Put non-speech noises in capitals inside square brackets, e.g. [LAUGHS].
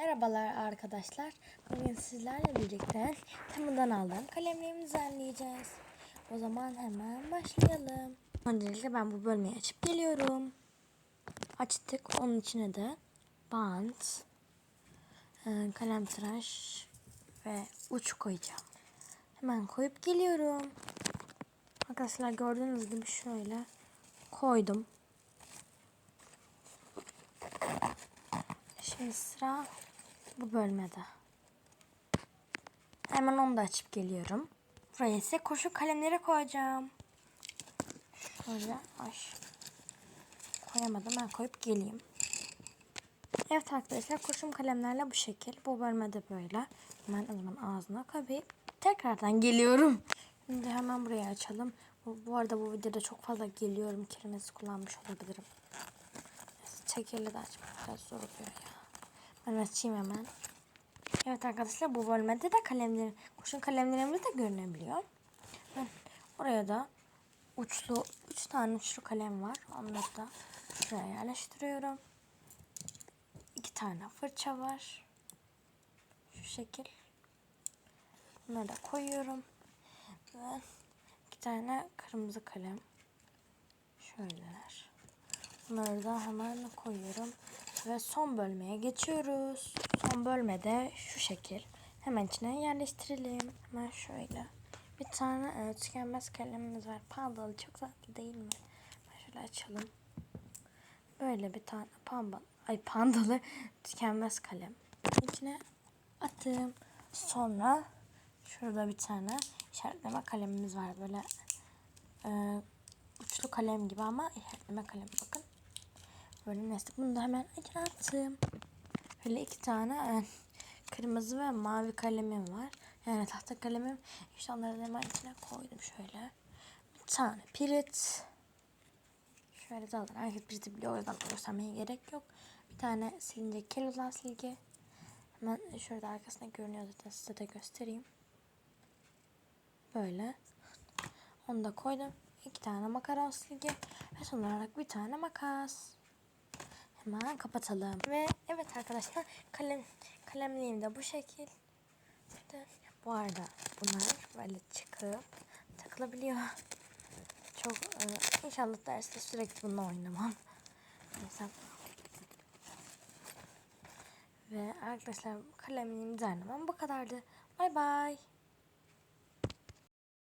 Merhabalar arkadaşlar. Bugün sizlerle birlikte Temu'dan aldığım kalemlerimi düzenleyeceğiz. O zaman hemen başlayalım. Öncelikle ben bu bölmeyi açıp geliyorum. Açtık. Onun içine de bant, e, kalem tıraş ve uç koyacağım. Hemen koyup geliyorum. Arkadaşlar gördüğünüz gibi şöyle koydum. Şimdi sıra bu bölmede. Hemen onu da açıp geliyorum. Buraya ise kurşun kalemleri koyacağım. Şöyle ay. Koyamadım ben koyup geleyim. Evet arkadaşlar kurşun kalemlerle bu şekil. Bu bölmede böyle. Hemen o zaman ağzına koyup tekrardan geliyorum. Şimdi hemen burayı açalım. Bu, bu arada bu videoda çok fazla geliyorum. Kelimesi kullanmış olabilirim. Çekirle de açmak biraz zor oluyor. Ben açayım hemen. Evet arkadaşlar bu bölmede de kalemlerim, kurşun kalemlerimiz de görünebiliyor. Ben oraya da uçlu, üç tane uçlu kalem var. Onları da şuraya yerleştiriyorum. İki tane fırça var. Şu şekil. Bunları da koyuyorum. Ve iki tane kırmızı kalem. Şöyleler. Bunları da hemen koyuyorum. Ve son bölmeye geçiyoruz. Son bölmede şu şekil. Hemen içine yerleştirelim. Hemen şöyle. Bir tane tükenmez kalemimiz var. Pandalı çok tatlı değil mi? Ben şöyle açalım. Böyle bir tane pamba, ay pandalı [LAUGHS] tükenmez kalem. İçine attım. Sonra şurada bir tane işaretleme kalemimiz var. Böyle e, uçlu kalem gibi ama işaretleme kalem bakın. Böyle nesne. Bunu da hemen attım. Böyle iki tane e, kırmızı ve mavi kalemim var. Yani tahta kalemim. İşte onları da hemen içine koydum şöyle. Bir tane pirit. Şöyle zaten herkes piriti biliyor. O yüzden göstermeye gerek yok. Bir tane silince keluzan silgi. Hemen şurada arkasında görünüyor zaten size de göstereyim. Böyle. Onu da koydum. İki tane makaron silgi. Ve son olarak bir tane makas. Hemen kapatalım. Ve evet arkadaşlar kalem kalemliğim de bu şekil. Bu arada bunlar böyle çıkıp takılabiliyor. Çok e, inşallah derste sürekli bununla oynamam. Ve arkadaşlar kalemliğimi düzenlemem bu kadardı. Bay bay.